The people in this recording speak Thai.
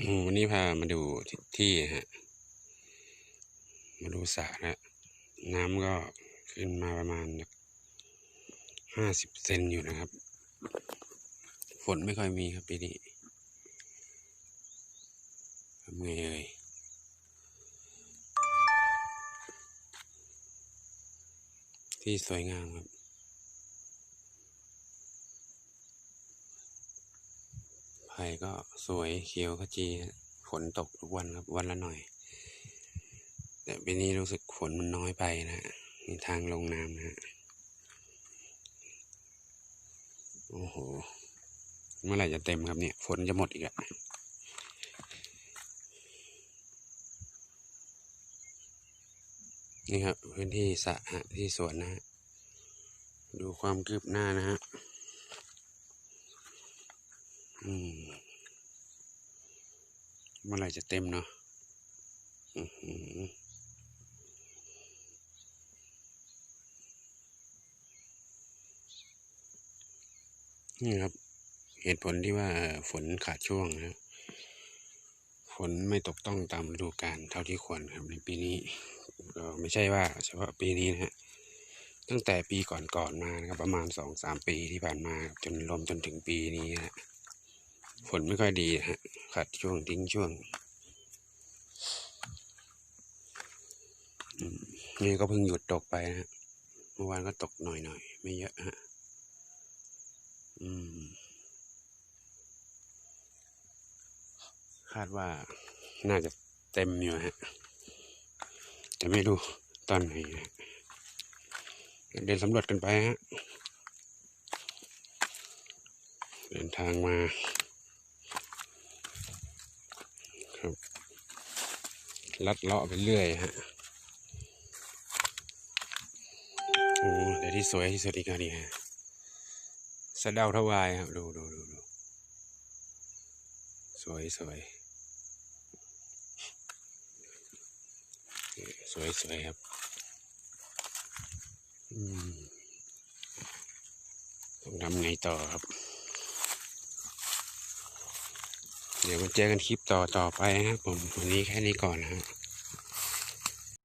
วันนี้พามาดูที่ที่ฮะ มาดูสระนะน้ำก็ขึ้นมาประมาณห้าสิบเซนอยู่นะครับ ฝนไม่ค่อยมีครับปีนี้ทำไงเอ่ยที่สวยงามครับ ไผ่ก็สวยเขียวขจีฝนตกทุกวันครับวันละหน่อย แต่ปีนี้รู้สึกฝนมันน้อยไปนะฮะมีทางลงน้ำนะฮะโอ้โห เมื่อไหร่จะเต็มครับเนี่ย ฝนจะหมดอีกอะนี่ครับ พื้นที่สระฮะที่สวนนะฮะ ดูความคืบหน้านะฮะ อืม เมื่อไหร่จะเต็มเนาะนี่ครับ เหตุผลที่ว่าฝนขาดช่วงนะฝนไม่ตกต้องตามฤดูกาลเท่าที่ควรครับในปีนี้ก็ไม่ใช่ว่าเฉพาะปีนี้นะฮะตั้งแต่ปีก่อนๆมานะครับประมาณสองสามปีที่ผ่านมาจนรวมจนถึงปีนี้นะ ฝนไม่ค่อยดีฮะขาดช่วงทิ้งช่วง นี่ก็เพิ่งหยุดตกไปนะฮะเมื่อวานก็ตกหน่อยหน่อยไม่เยอะฮะอืมคาดว่าน่าจะเต็มอยู่ฮะแต่ไม่รู้ตอนไหนนะเดินสำรวจกันไปฮะเดินทางมา ครับลัดเลาะไปเรื่อยฮะโอ้แต่ที่สวยที่สุดอีกอันนี่ฮะสะเดาทวายครับดูดูดูดูสวยสวยสวยสวยครับอืมต้องทำไงต่อครับ เดี๋ยวมาเจอกันคลิปต่อต่อไปนะครับผมวันนี้แค่นี้ก่อนนะฮะ